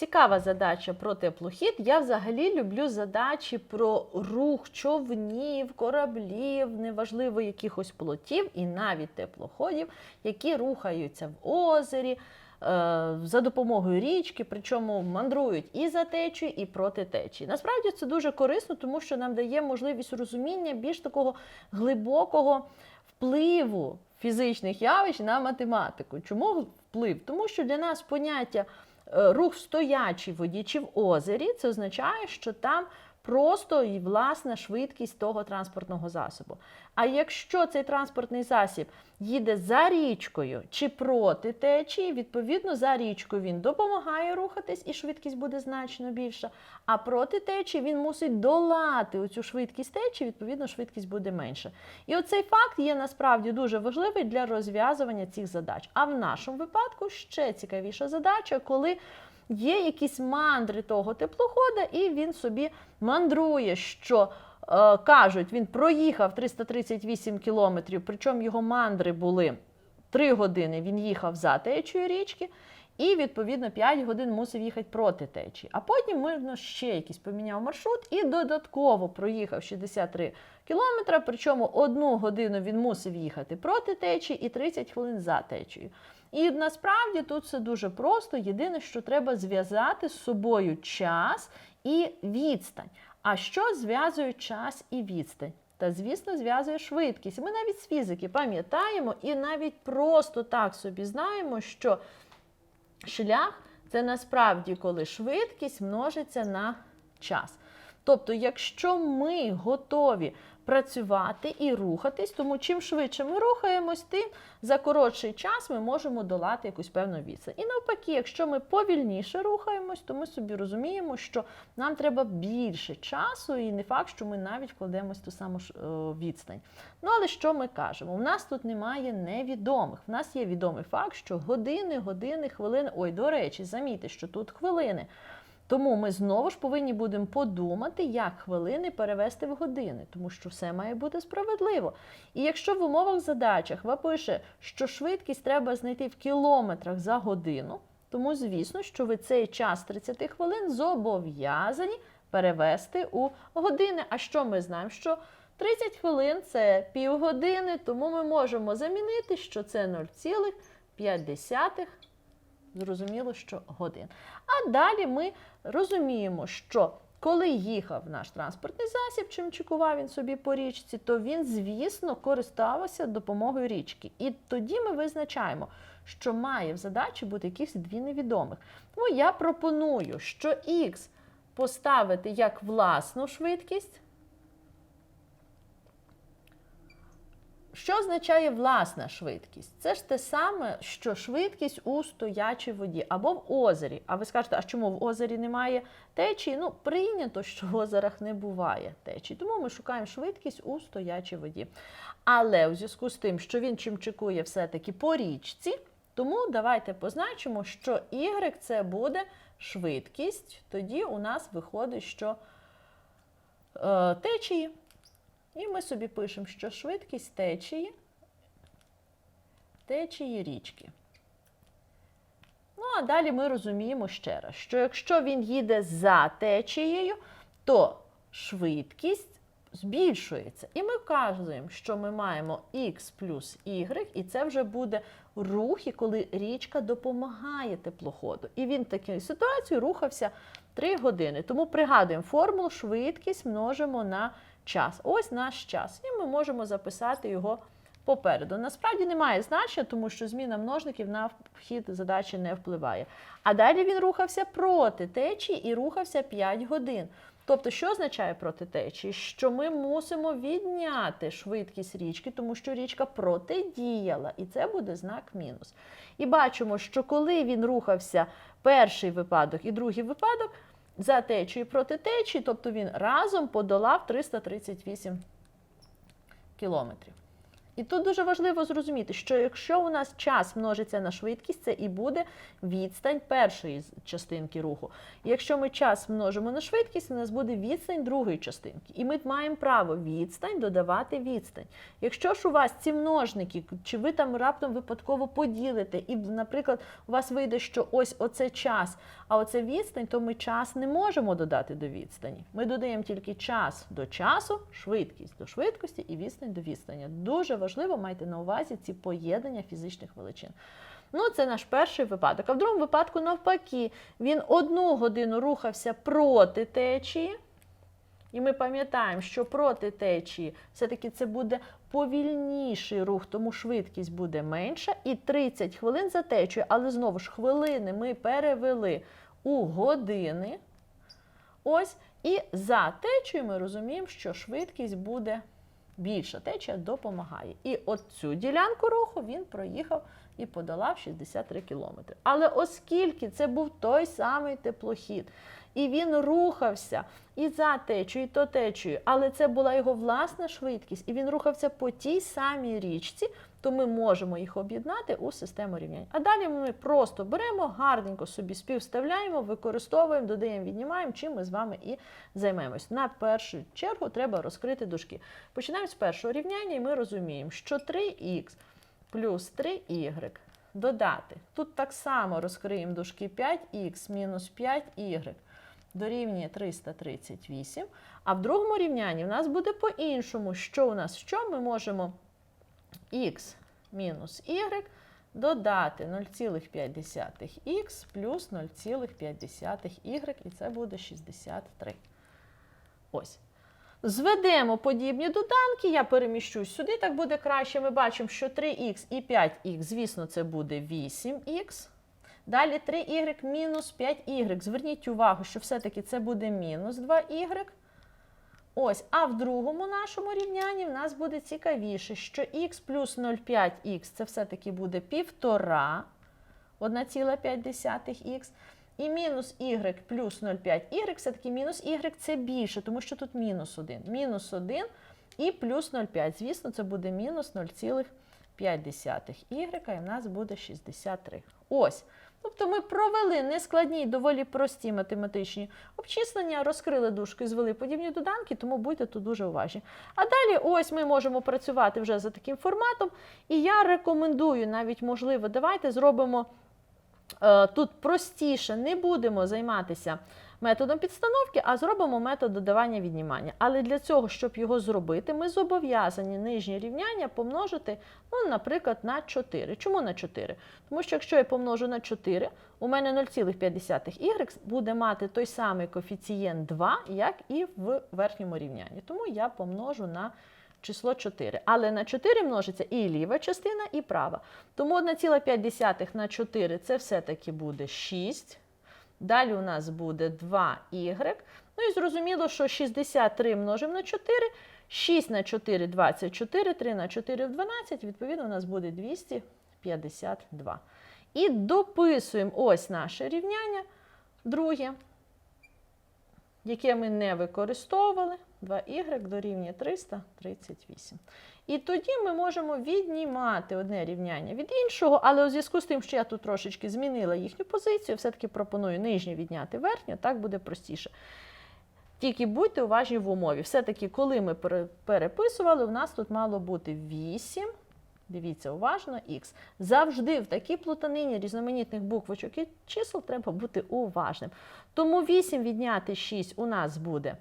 Цікава задача про теплохід. Я взагалі люблю задачі про рух човнів, кораблів, неважливо якихось плотів і навіть теплоходів, які рухаються в озері. е, За допомогою річки, причому мандрують і за течією, і проти течії. Насправді це дуже корисно, тому що нам дає можливість розуміння більш такого глибокого впливу фізичних явищ на математику. Чому вплив? Тому що для нас поняття рух стоячий водічів в озері, це означає, що там просто і власна швидкість того транспортного засобу. А якщо цей транспортний засіб їде за річкою чи проти течії, відповідно за річкою він допомагає рухатись і швидкість буде значно більша. А проти течії він мусить долати оцю швидкість течії, відповідно, швидкість буде менша. І оцей факт є насправді дуже важливий для розв'язування цих задач. А в нашому випадку ще цікавіша задача, коли є якісь мандри того теплохода, і він собі мандрує, що кажуть, він проїхав 338 кілометрів, причому його мандри були 3 години, він їхав за течією річки. І, відповідно, 5 годин мусив їхати проти течії. А потім ми ще якийсь поміняв маршрут і додатково проїхав 63 кілометри, причому одну годину він мусив їхати проти течії і 30 хвилин за течією. І насправді тут все дуже просто. Єдине, що треба зв'язати з собою час і відстань. А що зв'язує час і відстань? Та, звісно, зв'язує швидкість. Ми навіть з фізики пам'ятаємо і навіть просто так собі знаємо, що шлях це насправді коли швидкість множиться на час. Тобто, якщо ми готові працювати і рухатись, тому чим швидше ми рухаємось, тим за коротший час ми можемо долати якусь певну відстань. І навпаки, якщо ми повільніше рухаємось, то ми собі розуміємо, що нам треба більше часу, і не факт, що ми навіть вкладемось ту саму е, відстань. Ну але що ми кажемо? У нас тут немає невідомих. В нас є відомий факт, що години, години, хвилини. Ой, до речі, замітьте, що тут хвилини. Тому ми знову ж повинні будемо подумати, як хвилини перевести в години, тому що все має бути справедливо. І якщо в умовах задачах ви пише, що швидкість треба знайти в кілометрах за годину, тому звісно, що ви цей час 30 хвилин зобов'язані перевести у години. А що ми знаємо? Що 30 хвилин це півгодини, тому ми можемо замінити, що це 0,5 зрозуміло, що годин. А далі ми розуміємо, що коли їхав наш транспортний засіб, чим чекував він собі по річці, то він, звісно, користався допомогою річки. І тоді ми визначаємо, що має в задачі бути якихось дві невідомих. Тому я пропоную, що х поставити як власну швидкість. Що означає власна швидкість? Це ж те саме, що швидкість у стоячій воді або в озері. А ви скажете, а чому в озері немає течії? Ну, прийнято, що в озерах не буває течії. Тому ми шукаємо швидкість у стоячій воді. Але у зв'язку з тим, що він чимчикує все-таки по річці, тому давайте позначимо, що y це буде швидкість. Тоді у нас виходить, що е, течії. І ми собі пишемо, що швидкість течії, течії річки. Ну, а далі ми розуміємо ще раз, що якщо він їде за течією, то швидкість збільшується. І ми вказуємо, що ми маємо х плюс y, і це вже буде рухи, коли річка допомагає теплоходу. І він в такій ситуації рухався 3 години. Тому пригадуємо формулу швидкість множимо на час. Ось наш час. І ми можемо записати його попереду. Насправді немає значення, тому що зміна множників на вхід задачі не впливає. А далі він рухався проти течії і рухався 5 годин. Тобто, що означає проти течії? Що ми мусимо відняти швидкість річки, тому що річка протидіяла, і це буде знак мінус. І бачимо, що коли він рухався перший випадок і другий випадок, за течію проти течії, тобто він разом подолав 338 кілометрів. І тут дуже важливо зрозуміти, що якщо у нас час множиться на швидкість, це і буде відстань першої частинки руху. Якщо ми час множимо на швидкість, у нас буде відстань другої частинки. І ми маємо право відстань додавати відстань. Якщо ж у вас ці множники, чи ви там раптом випадково поділите, і, наприклад, у вас вийде, що ось оце час, а оце відстань, то ми час не можемо додати до відстані. Ми додаємо тільки час до часу, швидкість до швидкості і відстань до відстані. Дуже важливо майте на увазі ці поєднання фізичних величин. Ну, це наш перший випадок. А в другому випадку, навпаки, він одну годину рухався проти течії. І ми пам'ятаємо, що проти течії все-таки це буде повільніший рух, тому швидкість буде менша. І 30 хвилин за течією, але знову ж хвилини ми перевели у години. Ось, і за течією ми розуміємо, що швидкість буде більша. Течія допомагає. І от цю ділянку руху він проїхав і подолав 63 кілометри. Але оскільки це був той самий теплохід, і він рухався і за течією, і то течією, але це була його власна швидкість, і він рухався по тій самій річці, то ми можемо їх об'єднати у систему рівнянь. А далі ми просто беремо, гарненько собі співставляємо, використовуємо, додаємо, віднімаємо, чим ми з вами і займемось. На першу чергу треба розкрити дужки. Починаємо з першого рівняння, і ми розуміємо, що 3х плюс 3y додати. Тут так само розкриємо дужки 5х мінус 5y дорівнює 338. А в другому рівнянні в нас буде по-іншому. Що у нас? Що ми можемо х мінус y додати 0,5х плюс 0,5y, і це буде 63. Ось. Зведемо подібні доданки, я переміщусь сюди, так буде краще. Ми бачимо, що 3х і 5х, звісно, це буде 8х. Далі 3y мінус 5y. Зверніть увагу, що все-таки це буде мінус 2y. Ось, а в другому нашому рівнянні в нас буде цікавіше, що х плюс 0,5х це все-таки буде 1,5, 1,5х. І мінус y плюс 0,5y, все-таки мінус y це більше, тому що тут мінус 1. Мінус 1 і плюс 0,5. Звісно, це буде мінус 0,5y, і в нас буде 63. Ось. Тобто ми провели нескладні, доволі прості математичні обчислення, розкрили дужки, звели подібні доданки, тому будьте тут дуже уважні. А далі ось ми можемо працювати вже за таким форматом. І я рекомендую, навіть можливо, давайте зробимо е, тут простіше, не будемо займатися методом підстановки, а зробимо метод додавання віднімання. Але для цього, щоб його зробити, ми зобов'язані нижнє рівняння помножити, ну, наприклад, на 4. Чому на 4? Тому що якщо я помножу на 4, у мене 0,5y буде мати той самий коефіцієнт 2, як і в верхньому рівнянні. Тому я помножу на число 4. Але на 4 множиться і ліва частина, і права. Тому 1,5 на 4 це все-таки буде 6. Далі у нас буде 2y. Ну і зрозуміло, що 63 множимо на 4, 6 на 4 – 24, 3 на 4 – 12, відповідно, у нас буде 252. І дописуємо ось наше рівняння, друге, яке ми не використовували. 2y дорівнює 338. І тоді ми можемо віднімати одне рівняння від іншого, але у зв'язку з тим, що я тут трошечки змінила їхню позицію, все-таки пропоную нижнє відняти верхнє, так буде простіше. Тільки будьте уважні в умові. Все-таки, коли ми переписували, у нас тут мало бути 8. Дивіться уважно, х. Завжди в такій плутанині різноманітних буквочок і чисел треба бути уважним. Тому 8 відняти 6 у нас буде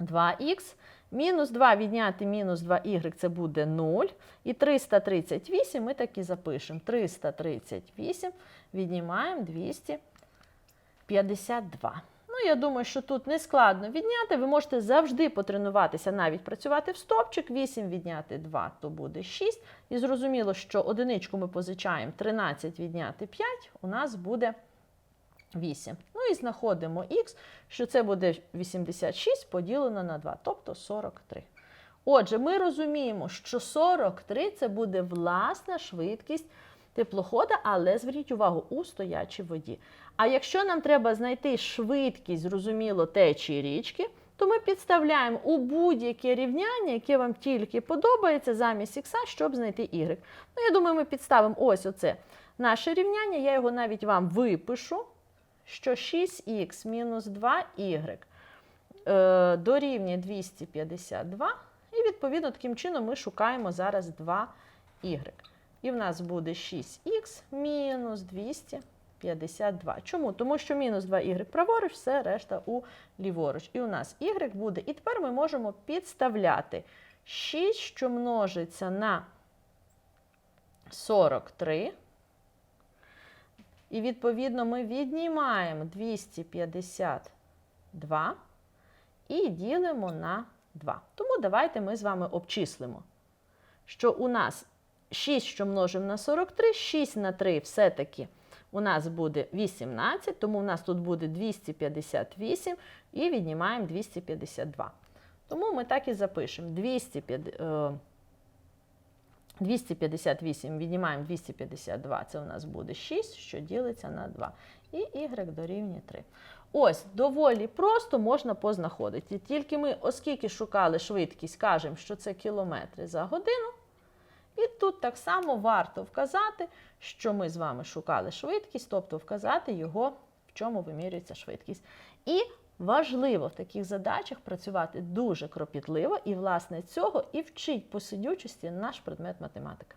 2х. Мінус 2 відняти мінус 2y це буде 0. І 338 ми так і запишемо. 338 віднімаємо 252. Ну, я думаю, що тут не складно відняти. Ви можете завжди потренуватися, навіть працювати в стопчик. 8 відняти 2, то буде 6. І зрозуміло, що одиничку ми позичаємо 13 відняти 5, у нас буде 8. Ну і знаходимо х, що це буде 86 поділено на 2, тобто 43. Отже, ми розуміємо, що 43 це буде власна швидкість теплохода, але зверніть увагу у стоячій воді. А якщо нам треба знайти швидкість, зрозуміло, течії річки, то ми підставляємо у будь-яке рівняння, яке вам тільки подобається, замість х, щоб знайти y. Ну, я думаю, ми підставимо ось оце наше рівняння. Я його навіть вам випишу, що 6х мінус 2y е, дорівнює 252. І, відповідно, таким чином ми шукаємо зараз 2y. І в нас буде 6х мінус 252. Чому? Тому що мінус 2y праворуч, все решта у ліворуч. І у нас y буде. І тепер ми можемо підставляти 6, що множиться на 43. І відповідно ми віднімаємо 252 і ділимо на 2. Тому давайте ми з вами обчислимо, що у нас 6, що множимо на 43, 6 на 3 все-таки у нас буде 18, тому у нас тут буде 258 і віднімаємо 252. Тому ми так і запишемо 250, е, 258 віднімаємо 252, це у нас буде 6, що ділиться на 2. І y дорівнює 3. Ось, доволі просто можна познаходити. Тільки ми, оскільки шукали швидкість, кажемо, що це кілометри за годину. І тут так само варто вказати, що ми з вами шукали швидкість, тобто вказати його, в чому вимірюється швидкість. І важливо в таких задачах працювати дуже кропітливо, і, власне, цього і вчить по сидючості наш предмет математика.